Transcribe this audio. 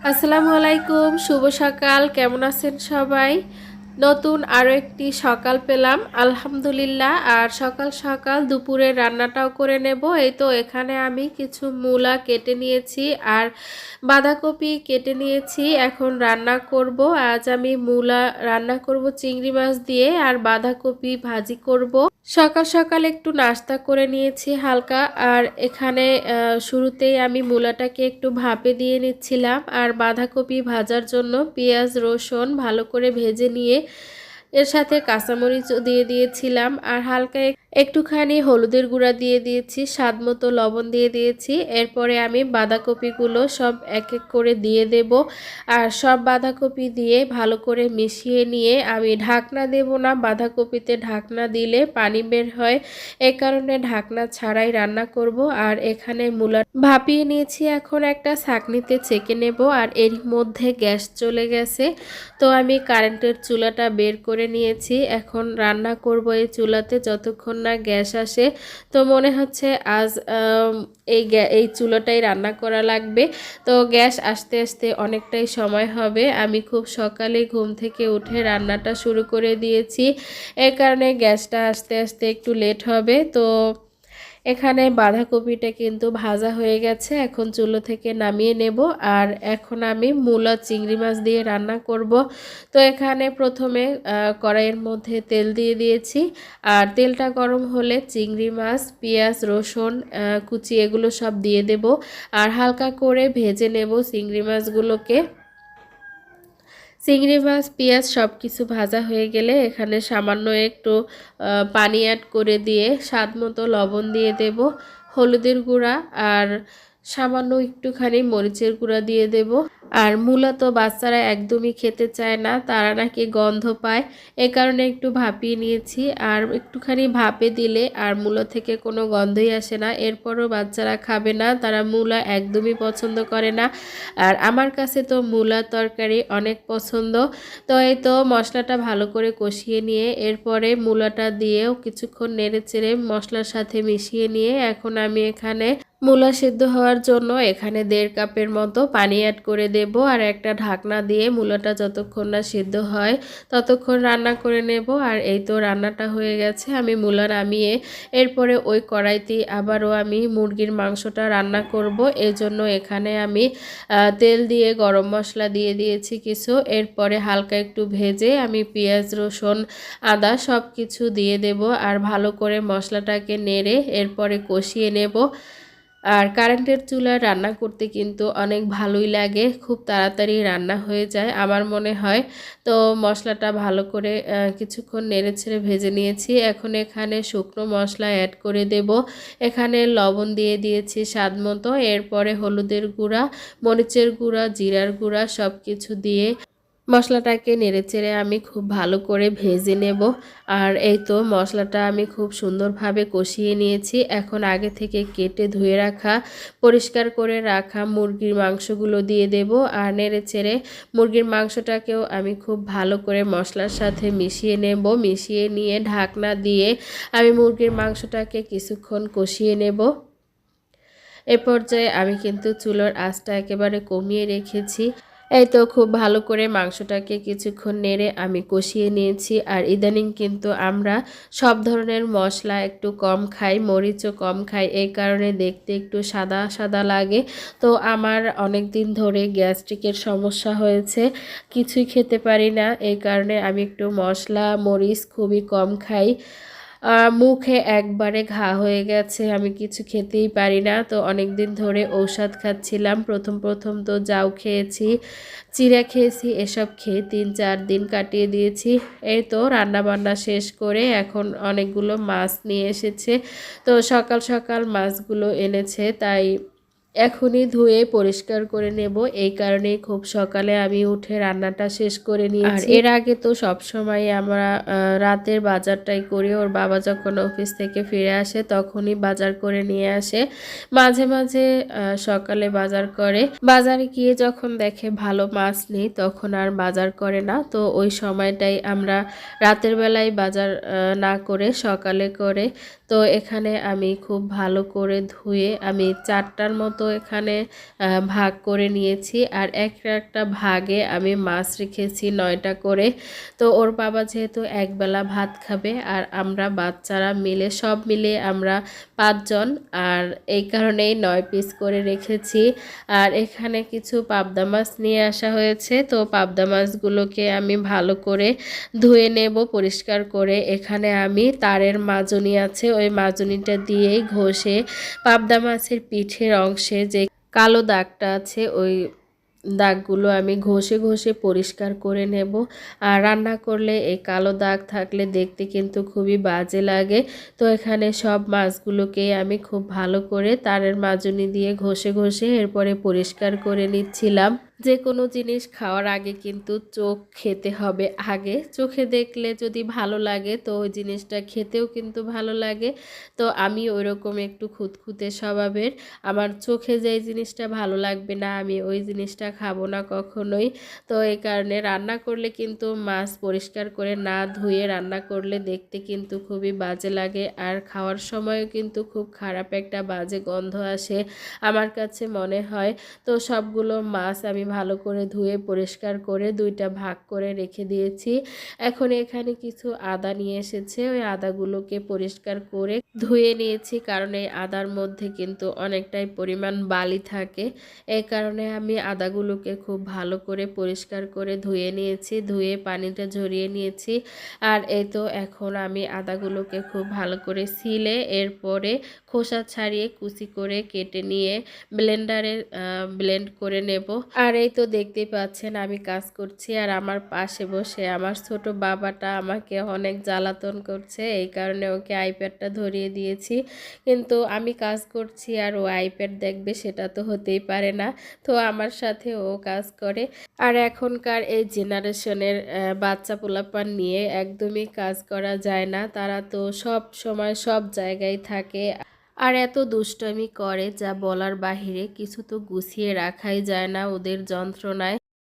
আসসালামু আলাইকুম, শুভ সকাল, কেমন আছেন সবাই? নতুন আরও একটি সকাল পেলাম, আলহামদুলিল্লাহ। আর সকাল সকাল দুপুরে রান্নাটাও করে নেব। এই তো এখানে আমি কিছু মূলা কেটে নিয়েছি আর বাঁধাকপি কেটে নিয়েছি। এখন রান্না করব। আজ আমি মূলা রান্না করব চিংড়ি মাছ দিয়ে আর বাঁধাকপি ভাজি করব। সকাল সকাল একটু নাস্তা করে নিয়েছি হালকা, আর এখানে শুরুতেই আমি মূলাটাকে একটু ভাপে দিয়ে নিচ্ছিলাম, আর বাঁধাকপি ভাজার জন্য পেঁয়াজ, রসুন ভালো করে ভেজে নিয়ে এর সাথে কাঁচামরিচও দিয়ে দিয়েছিলাম আর হালকা একটুখানি হলুদের গুঁড়া দিয়ে দিয়েছি, স্বাদ মতো লবণ দিয়ে দিয়েছি। এরপরে আমি বাঁধাকপিগুলো সব এক এক করে দিয়ে দেব আর সব বাঁধাকপি দিয়ে ভালো করে মিশিয়ে নিয়ে আমি ঢাকনা দেব না। বাঁধাকপিতে ঢাকনা দিলে পানি বের হয়। এই কারণে ঢাকনা ছাড়াই রান্না করব আর এখানে মূলা ভাপিয়ে নিয়েছি। এখন একটা ছাঁকনিতে ছেঁকে নেব আর এর মধ্যে গ্যাস চলে গেছে। তো আমি কারেন্টের চুলাটা বের করে নিয়েছি। এখন রান্না করব এই চুলাতে যতক্ষণ না গ্যাস আসে। তো মনে হচ্ছে আজ এই এই চুলাটাই রান্না করা লাগবে। তো গ্যাস আসতে আসতে অনেকটাই সময় হবে। আমি খুব সকালে ঘুম থেকে উঠে রান্নাটা শুরু করে দিয়েছি। এ কারণে গ্যাসটা আসতে আসতে একটু লেট হবে। তো এখানে বাঁধাকপিটা কিন্তু ভাজা হয়ে গেছে, এখন চুলো থেকে নামিয়ে নেব। আর এখন আমি মূলা চিংড়ি মাছ দিয়ে রান্না করব। তো এখানে প্রথমে কড়াইয়ের মধ্যে তেল দিয়ে দিয়েছি। আর তেলটা গরম হলে চিংড়ি মাছ, পেঁয়াজ, রসুন কুচি এগুলো সব দিয়ে দেব। আর হালকা করে ভেজে নেব চিংড়ি মাছগুলোকে। চিংড়ি মাছ, পেঁয়াজ সব কিছু ভাজা হয়ে গেলে এখানে সামান্য একটু পানি অ্যাড করে দিয়ে স্বাদ মতো লবণ দিয়ে দেব, হলুদের গুঁড়া আর সামান্য একটুখানি মরিচের গুঁড়া দিয়ে দেব। আর মূলত বাচ্চারা একদমই খেতে চায় না, তারা নাকি গন্ধ পায়। এ কারণে একটু ভাপিয়ে নিয়েছি, আর একটুখানি ভাপে দিলে আর মূলো থেকে কোনো গন্ধই আসে না। এরপরও বাচ্চারা খাবে না, তারা মূলা একদমই পছন্দ করে না। আর আমার কাছে তো মূলা তরকারি অনেক পছন্দ, তো এই তো মশলাটা ভালো করে কষিয়ে নিয়ে, এরপরে মূলাটা দিয়েও কিছুক্ষণ নেড়ে চেড়ে মশলার সাথে মিশিয়ে নিয়ে এখন আমি এখানে মূলা সিদ্ধ হওয়ার জন্য এখানে দেড় কাপের মতো পানি অ্যাড করে দেব আর একটা ঢাকনা দিয়ে মূলাটা যতক্ষণ না সিদ্ধ হয় ততক্ষণ রান্না করে নেব। আর এই তো রান্নাটা হয়ে গেছে। আমি মূলা নামিয়ে এরপরে ওই কড়াইতেই আবারও আমি মুরগির মাংসটা রান্না করব। জন্য এখানে আমি তেল দিয়ে গরম মশলা দিয়ে দিয়েছি কিছু। এরপরে হালকা একটু ভেজে আমি পেঁয়াজ, রসুন, আদা সব কিছু দিয়ে দেব। আর ভালো করে মশলাটাকে নেড়ে এরপরে কষিয়ে নেব। আর কারেন্টের চুলায় রান্না করতে কিন্তু অনেক ভালোই লাগে, খুব তাড়াতাড়ি রান্না হয়ে যায় আমার মনে হয়। তো মশলাটা ভালো করে কিছুক্ষণ নেড়ে ছেড়ে ভেজে নিয়েছি। এখন এখানে শুকনো মশলা অ্যাড করে দেব। এখানে লবণ দিয়ে দিয়েছি স্বাদ মতো। এরপরে হলুদের গুঁড়া, মরিচের গুঁড়া, জিরার গুঁড়া সব কিছু দিয়ে মশলাটাকে নেড়েচেড়ে আমি খুব ভালো করে ভেজে নেব। আর এই তো মশলাটা আমি খুব সুন্দরভাবে কষিয়ে নিয়েছি। এখন আগে থেকে কেটে ধুয়ে রাখা, পরিষ্কার করে রাখা মুরগির মাংসগুলো দিয়ে দেব। আর নেড়েচেড়ে মুরগির মাংসটাকেও আমি খুব ভালো করে মশলার সাথে মিশিয়ে নেব। মিশিয়ে নিয়ে ঢাকনা দিয়ে আমি মুরগির মাংসটাকে কিছুক্ষণ কষিয়ে নেব। এ পর্যায়ে আমি কিন্তু চুলোর আঁচটা একেবারে কমিয়ে রেখেছি। এই তো খুব ভালো করে মাংসটাকে কিছুক্ষণ নেড়ে আমি কষিয়ে নিয়েছি। আর ইদানিং কিন্তু আমরা সব ধরনের মশলা একটু কম খাই, মরিচও কম খাই, এই কারণে দেখতে একটু সাদা সাদা লাগে। তো আমার অনেক দিন ধরে গ্যাস্ট্রিকের সমস্যা হয়েছে, কিছুই খেতে পারি না। এই কারণে আমি একটু মশলা, মরিচ খুবই কম খাই। মুখে একবারে ঘা হয়ে গেছে, আমি কিছু খেতেই পারি না। তো অনেক দিন ধরে ঔষধ খাচ্ছিলাম, প্রথম প্রথম তো যাও খেয়েছি, চিড়া খেয়েছি, এসব খেয়ে তিন চার দিন কাটিয়ে দিয়েছি। এই তো রান্না বান্না শেষ করে এখন অনেকগুলো মাছ নিয়ে এসেছে। তো সকাল সকাল মাছগুলো এনেছে, তাই এখনই ধুয়ে পরিষ্কার করে নেব। এই কারণে খুব সকালে আমি উঠে রান্নাটা শেষ করে নিয়েছি। আর এর আগে তো সব সময় আমরা রাতের বাজারটাই করি। ওর বাবা যখন অফিস থেকে ফিরে আসে তখনই বাজার করে নিয়ে আসে। মাঝে মাঝে সকালে বাজার করে। বাজারে গিয়ে যখন দেখে ভালো মাছ নেই তখন আর বাজার করে না। তো ওই সময়টাই আমরা রাতের বেলায় বাজার না করে সকালে করে। তো এখানে আমি খুব ভালো করে ধুয়ে আমি চারটার মতো এখানে ভাগ করে নিয়েছি। আর একটা একটা ভাগে আমি মাছ রেখেছি নয়টা করে। তো ওর বাবা যেহেতু একবেলা ভাত খাবে আর আমরা বাচ্চারা মিলে, সব মিলে আমরা পাঁচজন। আর এই কারণেই নয় পিস করে রেখেছি। আর এখানে কিছু পাবদা মাছ নিয়ে আসা হয়েছে। তো পাবদা মাছগুলোকে আমি ভালো করে ধুয়ে নেব, পরিষ্কার করে। এখানে আমি তারের মাজনি আছে, ওই মাজনিটা দিয়েই ঘষে পাবদা মাছের পিঠের অংশে যে কালো দাগটা আছে, ওই দাগগুলো আমি ঘষে ঘষে পরিষ্কার করে নেব। আর রান্না করলে এই কালো দাগ থাকলে দেখতে কিন্তু খুবই বাজে লাগে। তো এখানে সব মাছগুলোকে আমি খুব ভালো করে তারের মাজুনি দিয়ে ঘষে ঘষে এরপরে পরিষ্কার করে নিচ্ছিলাম। যে কোনো জিনিস খাওয়ার আগে কিন্তু চোখ খেতে হবে আগে। চোখে দেখলে যদি ভালো লাগে তো ওই জিনিসটা খেতেও কিন্তু ভালো লাগে। তো আমি ওইরকম একটু খুঁতখুঁতে স্বভাবের। আমার চোখে যে জিনিসটা ভালো লাগবে না আমি ওই জিনিসটা খাব না কখনোই। তো এই কারণে রান্না করলে কিন্তু মাছ পরিষ্কার করে না ধুয়ে রান্না করলে দেখতে কিন্তু খুবই বাজে লাগে আর খাওয়ার সময়ও কিন্তু খুব খারাপ একটা বাজে গন্ধ আসে আমার কাছে মনে হয়। তো সবগুলো মাছ আমি ভালো করে ধুয়ে পরিষ্কার করে দুইটা ভাগ করে রেখে দিয়েছি। এখন এখানে কিছু আদা নিয়ে এসেছে, ওই আদাগুলোকে পরিষ্কার করে ধুয়ে নিয়েছি কারণ এই আদার মধ্যে কিন্তু অনেকটাই পরিমাণ বালি থাকে। এই কারণে আমি আদাগুলোকে খুব ভালো করে পরিষ্কার করে ধুয়ে নিয়েছি, ধুয়ে পানিটা ঝরিয়ে নিয়েছি। আর এই তো এখন আমি আদাগুলোকে খুব ভালো করে সিলে এরপরে খোসা ছাড়িয়ে কুচি করে কেটে নিয়ে ব্লেন্ডারে ব্লেন্ড করে নেব। আর এই তো দেখতেই পাচ্ছেন আমি কাজ করছি আর আমার পাশে বসে আমার ছোট বাবাটা আমাকে অনেক জ্বালাতন করছে, এই কারণে ওকে আইপ্যাডটা ধরিয়ে দিয়েছি। কিন্তু আমি কাজ করছি আর ও আইপ্যাড দেখবে সেটা তো হতেই পারে না। তো আমার সাথে ও কাজ করে। আর এখনকার এই জেনারেশনের বাচ্চা পোলাপান নিয়ে একদমই কাজ করা যায় না। তারা তো সব সময় সব জায়গায় থাকে। আর এত দুষ্টমি করে যা বলার বাহিরে কিছু তো গুছিয়ে রাখাই যায় না ওদের যন্ত্রণায়।